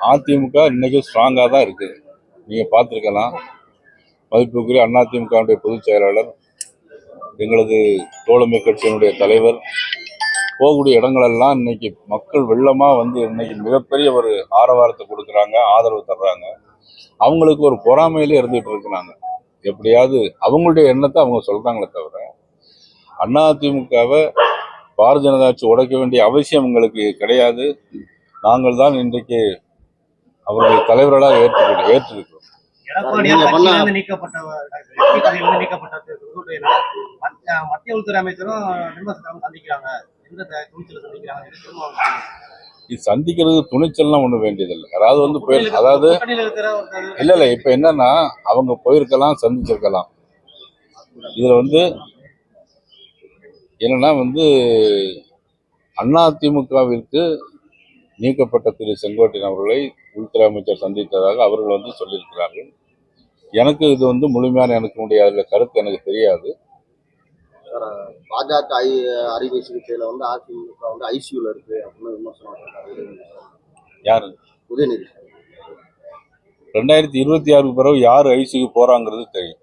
அதிமுக இன்னைக்கு ஸ்ட்ராங்காக தான் இருக்குது நீங்கள் பார்த்துருக்கலாம். மதிப்புக்குரிய அதிமுகவுடைய பொதுச் செயலாளர் எங்களது தோழமை கட்சியினுடைய தலைவர் போகக்கூடிய இடங்களெல்லாம் இன்னைக்கு மக்கள் வெள்ளமாக வந்து இன்னைக்கு மிகப்பெரிய ஒரு ஆரவாரத்தை கொடுக்குறாங்க ஆதரவு தர்றாங்க. அவங்களுக்கு ஒரு பொறாமையிலே இருந்துகிட்டு இருக்கிறாங்க. எப்படியாவது அவங்களுடைய எண்ணத்தை அவங்க சொல்கிறாங்களே தவிர அதிமுகவை பாரதிய ஜனதாட்சி உடைக்க வேண்டிய அவசியம் எங்களுக்கு கிடையாது. நாங்கள் தான் இன்றைக்கு அவர்களை தலைவர்களாக ஏற்று ஏற்றிருக்கிறோம் மத்திய உள்துறை அமைச்சரும் சந்திக்கிறாங்க. இது சந்திக்கிறது துணிச்சல்லாம் ஒன்றும் வேண்டியதில்லை. யாராவது வந்து போய் அதாவது இல்ல இல்ல இப்ப என்னன்னா அவங்க போயிருக்கலாம் சந்திச்சிருக்கலாம். இதுல வந்து என்னன்னா வந்து அதிமுகவிற்கு நீக்கப்பட்ட திரு செங்கோட்டையன் அவர்களை உள்துறை அமைச்சர் சந்தித்ததாக அவர்கள் வந்து சொல்லியிருக்கிறார்கள். எனக்கு இது வந்து முழுமையான எனக்கு முடியாத கருத்து எனக்கு தெரியாது. பாஜக ஐ அறுவை சிகிச்சையில வந்து அதிமுக வந்து ஐசியூல இருக்கு அப்படின்னு விமர்சனம். யாரு? உதயநிதி. ரெண்டாயிரத்தி இருபத்தி ஆறுக்கு பிறகு யார் ஐசிக்கு போறாங்கிறது தெரியும்.